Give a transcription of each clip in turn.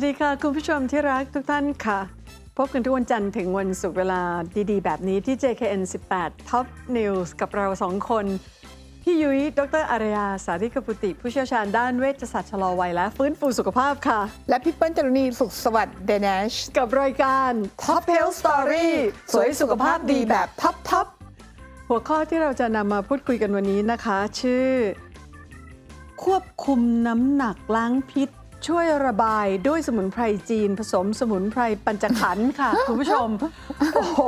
สดีค่ะ คุณผู้ชมที่รักทุกท่านค่ะ พบกันทุกวันจันทร์ถึงวันศุกร์เวลาดีๆ แบบนี้ที่ JKN 18 Top News กับเราสองคน พี่ยุ้ยดรอารยา สาธิกปุติ ผู้เชี่ยวชาญด้านเวชศาสตร์ชะลอวัยและฟื้นฟูสุขภาพค่ะ และพี่เปิ้ลจารุณีสุขสวัสดิ์เดนชกับรายการ Top Health Story สวยสุขภาพดีแบบท็อปทหัวข้อที่เราจะนำมาพูดคุยกันวันนี้นะคะ ชื่อ ควบคุมน้ำหนักล้างพิษ ช่วยระบายด้วยสมุนไพรจีน ผสมสมุนไพรปัญจขันธ์ค่ะ คุณผู้ชม โอ้โห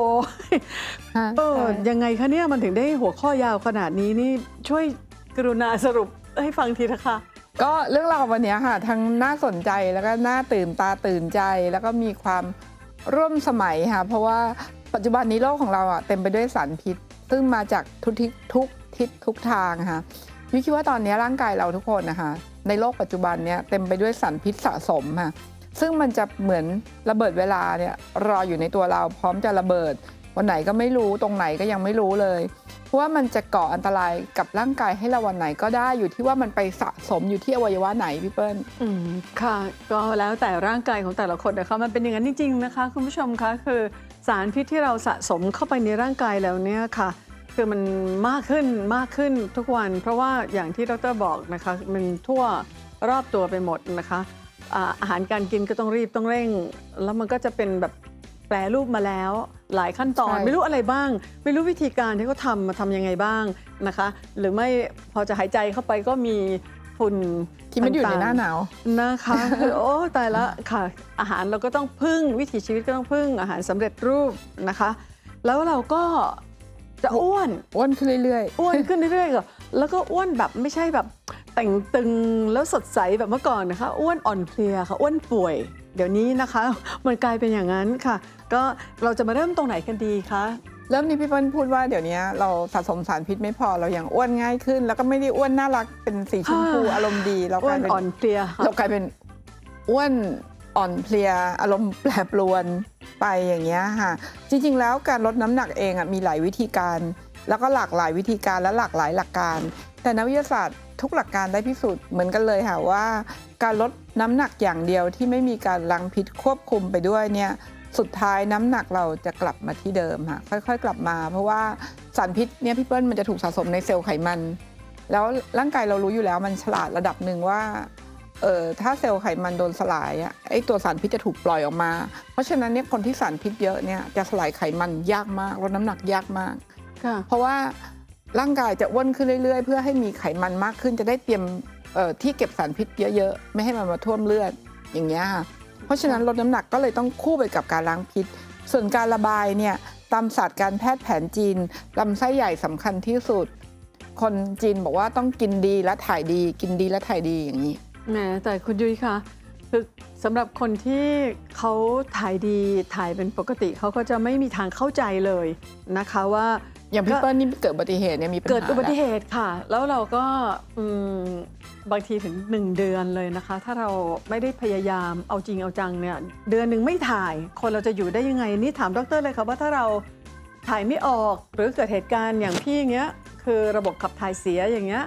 เออยังไงคะเนี่ยมันถึงได้หัวข้อยาวขนาดนี้นี่ช่วยกรุณาสรุปให้ฟังทีนะคะก็เรื่องราววันนี้ค่ะ ทั้งน่าสนใจแล้วก็น่าตื่นตาตื่นใจ แล้วก็มีความร่วมสมัยค่ะ เพราะว่าปัจจุบันนี้โลกของเราอะเต็มไปด้วยสารพิษ ซึ่งมาจากทุกทิศทุกทิศทุกทางค่ะวิคิดว่าตอนนี้ร่างกายเราทุกคนนะคะ ในโลกปัจจุบันเนี้ยเต็มไปด้วยสารพิษสะสมค่ะซึ่งมันจะเหมือนระเบิดเวลาเนี่ยรออยู่ในตัวเราพร้อมจะระเบิด วันไหนก็ไม่รู้ตรงไหนก็ยังไม่รู้เลย เพราะว่ามันจะก่ออันตรายกับร่างกายให้เราวันไหนก็ได้อยู่ที่ว่ามันไปสะสมอยู่ที่อวัยวะไหนพี่เปิ้ลอืมค่ะก็แล้วแต่ร่างกายของแต่ละคนนะคะมันเป็นอย่างนั้นจริงๆนะคะ คุณผู้ชมคะคือสารพิษที่เราสะสมเข้าไปในร่างกายแล้วเนี่ยค่ะ คือมันมากขึ้นมากขึ้นทุกวัน เพราะว่าอย่างที่ดรบอกนะคะมันทั่วรอบตัวไปหมดนะคะอ่าอาหารการกินก็ต้องรีบต้องเร่ง แล้วมันก็จะเป็นแบบแปรรูปมาแล้ว หลายขั้นตอนใช่ไม่รู้อะไรบ้าง ไม่รู้วิธีการที่เขาทำมาทำยังไงบ้างนะคะ หรือไม่พอจะหายใจเข้าไปก็มีฝุ่นที่มันอยู่ในหน้าต่งๆหนาวนะคะโอ้ตายละค่ะ อาหารเราก็ต้องพึ่งวิถีชีวิตก็ต้องพึ่งอาหารสำเร็จรูปนะคะ แล้วเราก็ จะอ้วนอ้วนขึ้นเรื่อยอ้วนขึ้นเรื่อยๆก็แล้วก็อ้วนแบบไม่ใช่แบบแต่งตึงแล้วสดใสแบบเมื่อก่อนนะคะ อ้วนอ่อนเพลียค่ะอ้วนป่วย เดี๋ยวนี้นะคะ มันกลายเป็นอย่างนั้นค่ะ ก็เราจะมาเริ่มตรงไหนกันดีคะๆเริ่มนี้พี่เปิ้ลพูดว่าเดี๋ยวนี้เราสะสมสารพิษไม่พอเราอย่างอ้วนง่ายขึ้น แล้วก็ไม่ได้อ้วนน่ารักเป็นสีชมพูอ่า อารมณ์ดีเราอ้กวลายนเป็นอ่อนเพลียค่ะ เรากลายเป็นอ้วนอ่อนเพลียอารมณ์แปรปรวน ไปอย่างเงี้ยค่ะ จริง ๆ แล้วการลดน้ำหนักเองอะมีหลายวิธีการ แล้วก็หลากหลายวิธีการและหลากหลายหลักการ แต่นักวิทยาศาสตร์ทุกหลักการได้พิสูจน์เหมือนกันเลยค่ะว่า การลดน้ำหนักอย่างเดียวที่ไม่มีการลังพิษควบคุมไปด้วยเนี่ยสุดท้ายน้ำหนักเราจะกลับมาที่เดิมค่ะค่อย ๆ กลับมา เพราะว่าสารพิษเนี่ยพี่เปิ้ลมันจะถูกสะสมในเซลล์ไขมัน แล้วร่างกายเรารู้อยู่แล้วมันฉลาดระดับหนึ่งว่า เออถ้าเซลล์ไขมันโดนสลายอะไอตัวสารพิษจะถูกปล่อยออกมา เพราะฉะนั้นเนี่ยคนที่สารพิษเยอะเนี่ยจะสลายไขมันยากมากลดน้ำหนักยากมาก ค่ะ เพราะว่าร่างกายจะอ้วนขึ้นเรื่อยๆ เพื่อให้มีไขมันมากขึ้นจะได้เตรียมเอ่อที่เก็บสารพิษเยอะๆ ไม่ให้มันมาท่วมเลือดอย่างเงี้ยค่ะเพราะฉะนั้นลดน้ำหนักก็เลยต้องคู่ไปกับการล้างพิษ ส่วนการระบายเนี่ยตามศาสตร์การแพทย์แผนจีนลำไส้ใหญ่สำคัญที่สุด คนจีนบอกว่าต้องกินดีและถ่ายดี กินดีและถ่ายดีอย่างนี้ แหมแต่คุณยุ้ยคะคือสำหรับคนที่เขาถ่ายดีถ่ายเป็นปกติเขาก็จะไม่มีทางเข้าใจเลยนะคะว่าอย่างพี่ก็เปิ้ลนี่เกิดอุบัติเหตุเนี่ยมีปัญหาเกิดอุบัติแล้วเหตุค่ะ แล้วเราก็อืมบางทีถึง1เดือนเลยนะคะ ถ้าเราไม่ได้พยายามเอาจริงเอาจังเนี่ยเดือนหนึ่งไม่ถ่าย คนเราจะอยู่ได้ยังไงนี่ถามดรเลยค่ะว่าถ้าเราถ่ายไม่ออกหรือเกิดเหตุการณ์อย่างพี่อย่างเงี้ยคือระบบขับถ่ายเสียอย่างเงี้ย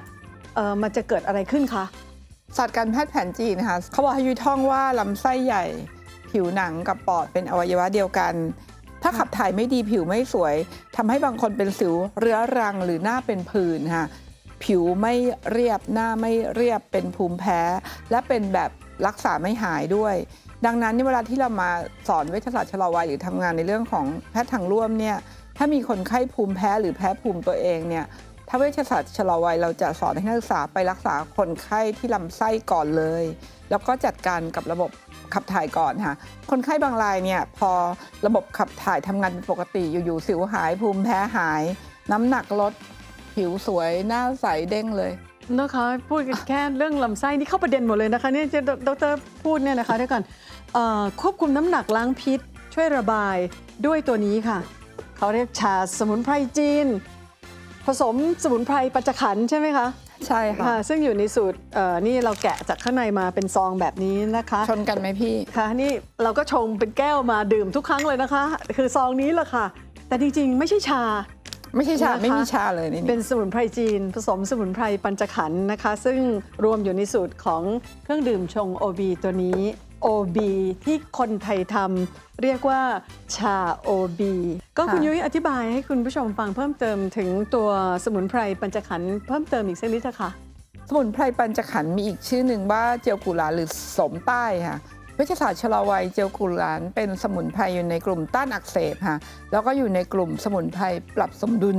เออมันจะเกิดอะไรขึ้นคะ ศาสตร์การแพทย์แผนจีนนะคะเขาบอกให้ยุยท่องว่าลำไส้ใหญ่ ผิวหนังกับปอดเป็นอวัยวะเดียวกัน ถ้าขับถ่ายไม่ดีผิวไม่สวยทำให้บางคนเป็นสิวเรื้อรังหรือหน้าเป็นผื่นค่ะผิวไม่เรียบหน้าไม่เรียบเป็นภูมิแพ้ และเป็นแบบรักษาไม่หายด้วย ดังนั้นเนี่ยเวลาที่เรามาสอนเวชศาสตร์ชะลอวัยหรือทำงานในเรื่องของแพทย์ทางร่วมเนี่ยถ้ามีคนไข้ภูมิแพ้หรือแพ้ภูมิตัวเองเนี่ย ถ้าเวชศาสตร์ชะลอวัยเราจะสอนให้นักศึกษาไปรักษาคนไข้ที่ลำไส้ก่อนเลย แล้วก็จัดการกับระบบขับถ่ายก่อนค่ะ คนไข้บางรายเนี่ยพอระบบขับถ่ายทำงานเป็นปกติอยู่ๆสิวหายภูมิแพ้หาย น้ำหนักลดผิวสวยหน้าใสเด้งเลยนะคะพูดแค่เรื่องลำไส้นี่เข้าประเด็นหมดเลยนะคะนี่ที่ดรพูดเนี่ยนะคะเดี๋ยวก่อนควบคุมน้ำหนักล้างพิษ ช่วยระบายด้วยตัวนี้ค่ะ เขาเรียกชาสมุนไพรจีน ผสมสมุนไพรปัจจขันธ์ใช่ไหมคะใช่ค่ะค่ะ ซึ่งอยู่ในสูตรเอ่อนี่เราแกะจากข้างในมาเป็นซองแบบนี้นะคะชนกันไหมพี่ค่ะนี่เราก็ชงเป็นแก้วมาดื่มทุกครั้งเลยนะคะ คือซองนี้แหละค่ะ แต่จริงๆ ไม่ใช่ชา ไม่ใช่ชา นะคะ ไม่มีชาเลยในเป็นี้นสมุนไพรจีน ผสมสมุนไพรปัญจขันธ์นะคะ ซึ่งรวมอยู่ในสูตรของเครื่องดื่มชง OB ตัวนี้ OB ที่คนไทยทำเรียกว่าชา OB ก็คุณค่ะยุ้ยอธิบายให้คุณผู้ชมฟังเพิ่มเติมถึงตัวสมุนไพรปัญจขันธ์เพิ่มเติมอีกสักนิดนะคะสมุนไพรปัญจขันธ์มีอีกชื่อหนึ่งว่าเจียวกุหลาบหรือสมใต้ค่ะเวชศาสตร์ชะลอวัยเจียวกุหลาบเป็นสมุนไพรอยู่ในกลุ่มต้านอักเสบค่ะแล้วก็อยู่ในกลุ่มสมุนไพรปรับสมดุล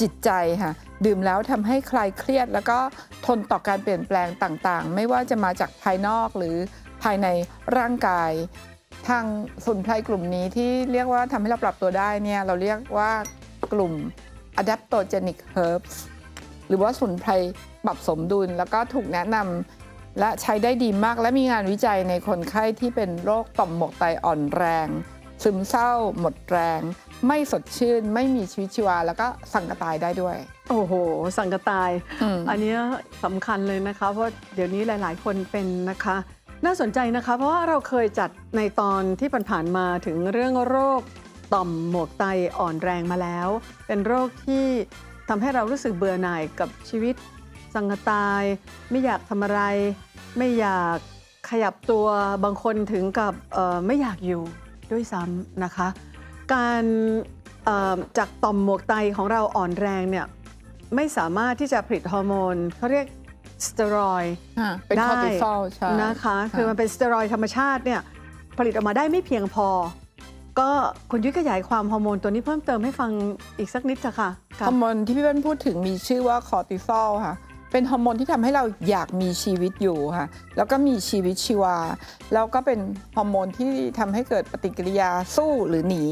จิตใจค่ะดื่มแล้วทำให้คลายเครียด แล้วก็ทนต่อการเปลี่ยนแปลงต่างๆ ไม่ว่าจะมาจากภายนอกหรือภายในร่างกาย ทางสมุนไพรกลุ่มนี้ที่เรียกว่าทำให้เราปรับตัวได้เนี่ยเราเรียกว่ากลุ่ม adaptogenic herbs หรือว่าสมุนไพรปรับสมดุล แล้วก็ถูกแนะนำและใช้ได้ดีมากและมีงานวิจัยในคนไข้ที่เป็นโรคต่อมหมวกไตอ่อนแรง ซึมเศร้า หมดแรง ไม่สดชื่น ไม่มีชีวิตชีวา แล้วก็สังกตายได้ด้วย โอ้โห สังกตาย อืม อันเนี้ยสำคัญเลยนะคะ เพราะเดี๋ยวนี้หลาย ๆ คนเป็นนะคะ น่าสนใจนะคะ เพราะว่าเราเคยจัดในตอนที่ผ่านๆมาถึงเรื่องโรคต่อมหมวกไตอ่อนแรงมาแล้ว เป็นโรคที่ทำให้เรารู้สึกเบื่อหน่ายกับชีวิต สังกตาย ไม่อยากทำอะไร ไม่อยากขยับตัวบางคนถึงกับเอ่อไม่อยากอยู่ ด้วยซ้ำนะคะ การเอ่อจากต่อมหมวกไตของเราอ่อนแรงเนี่ยไม่สามารถที่จะผลิตฮอร์โมนเขาเรียกสเตียรอยด์อะเป็นได้คอร์ติซอลใช่นะคะคือมันเป็นสเตียรอยด์ธรรมชาติเนี่ยผลิตออกมาได้ไม่เพียงพอ ก็คุณยุ้ยขยายความฮอร์โมนตัวนี้เพิ่มเติมให้ฟังอีกสักนิดจ้ะค่ะฮอร์โมนที่พี่เปิ้ลพูดถึงมีชื่อว่าคอร์ติซอลค่ะ เป็นฮอร์โมนที่ทำให้เราอยากมีชีวิตอยู่ค่ะ แล้วก็มีชีวิตชีวา แล้วก็เป็นฮอร์โมนที่ทำให้เกิดปฏิกิริยาสู้หรือหนี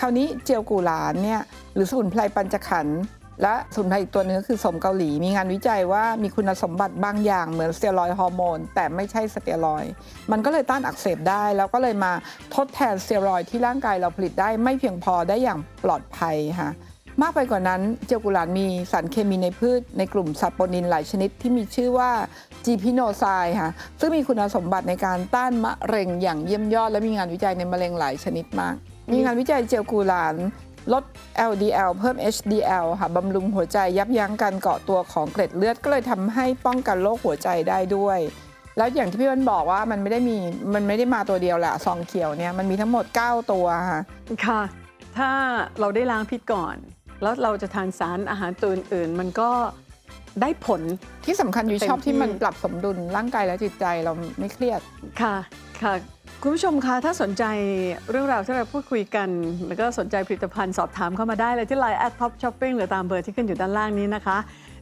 คราวนี้เจียวกูหลานเนี่ยหรือสมุนไพรปัญจขันธ์และสมุนไพรอีกตัวนึงก็คือสมเกาหลี มีงานวิจัยว่ามีคุณสมบัติบางอย่างเหมือนสเตียรอยฮอร์โมนแต่ไม่ใช่สเตียรอย มันก็เลยต้านอักเสบได้ แล้วก็เลยมาทดแทนสเตียรอยที่ร่างกายเราผลิตได้ไม่เพียงพอได้อย่างปลอดภัยค่ะ มากไปกว่านั้นเจียวกุหลาบมีสารเคมีในพืชในกลุ่มสัตว์ปนินหลายชนิดที่มีชื่อว่าจีพิโนไซค่ะซึ่งมีคุณสมบัติในการต้านมะเร็งอย่างเยี่ยมยอด และมีงานวิจัยในมะเร็งหลายชนิดมาก มีงานวิจัยเจียวกุหลาบลด LDL เพิ่ม HDL ค่ะบำรุงหัวใจยับยั้งการเกาะตัวของเกล็ดเลือดก็เลยทำให้ป้องกันโรคหัวใจได้ด้วย แล้วอย่างที่พี่วันบอกว่ามันไม่ได้มีมันไม่ได้มาตัวเดียวแหละซองเขียวเนี่ยมันมีทั้งหมด 9 ตัวค่ะค่ะ ถ้าเราได้ล้างพิษก่อน แล้วเราจะทานสารอาหารตัวอื่นๆมันก็ได้ผล ที่สำคัญอยู่ชอบที่มันปรับสมดุลร่างกายและจิตใจเราไม่เครียดค่ะค่ะ คุณผู้ชมคะถ้าสนใจเรื่องราวที่เราพูดคุยกัน แล้วก็สนใจผลิตภัณฑ์สอบถามเข้ามาได้เลยที่ Line at Top Shopping หรือตามเบอร์ที่ขึ้นอยู่ด้านล่างนี้นะคะ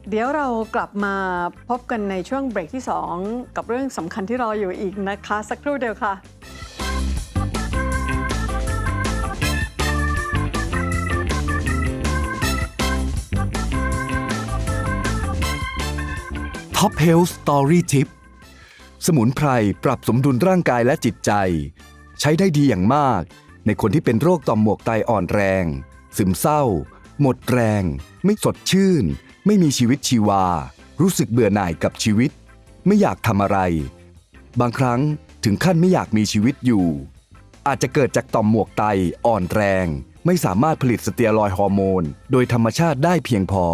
เดี๋ยวเรากลับมาพบกันในช่วงเบรกที่ 2 กับเรื่องสำคัญที่รออยู่อีกนะคะ สักครู่เดียวค่ะ ท็อปเฮลส์สตอรี่ทิปสมุนไพรปรับสมดุลร่างกายและจิตใจ ใช้ได้ดีอย่างมาก ในคนที่เป็นโรคต่อมหมวกไตอ่อนแรง ซึมเศร้า หมดแรง ไม่สดชื่น ไม่มีชีวิตชีวา รู้สึกเบื่อหน่ายกับชีวิต ไม่อยากทำอะไร บางครั้งถึงขั้นไม่อยากมีชีวิตอยู่ อาจจะเกิดจากต่อมหมวกไตอ่อนแรง ไม่สามารถผลิตสเตียรอยฮอร์โมน โดยธรรมชาติได้เพียงพอ